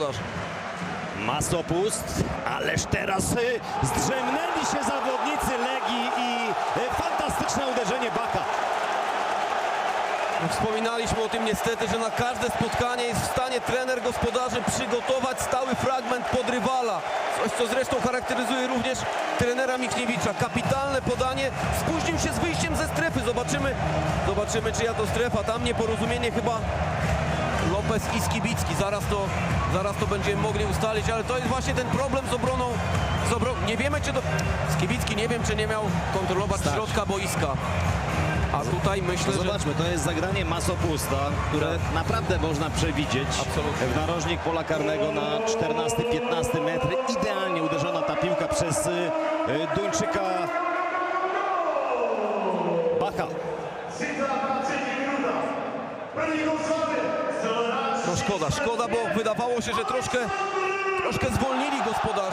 gospodarze. Masopust, ależ teraz y, zdrzemnęli się zawodnicy Legii i y, fantastyczne uderzenie Baka. Wspominaliśmy o tym niestety, że na każde spotkanie jest w stanie trener gospodarzy przygotować stały fragment pod rywala. Coś, co zresztą charakteryzuje również trenera Michniewicza. Kapitalne podanie, spóźnił się z wyjściem ze strefy. Zobaczymy, zobaczymy czyja to strefa. Tam nieporozumienie chyba Lopez i Skibicki. Zaraz to, zaraz to będziemy mogli ustalić, ale to jest właśnie ten problem z obroną. Z obro... Nie wiemy, czy to... Skibicki nie wiem, czy nie miał kontrolować Stać. środka boiska. A tutaj myślę, że... Zobaczmy, to jest zagranie Masopusta, które naprawdę można przewidzieć. Absolutnie. W narożnik pola karnego na 14-15 metr. Idealnie uderzona ta piłka przez y, y, Duńczyka Bacha. No szkoda, szkoda, bo wydawało się, że troszkę, troszkę zwolnili gospodarze.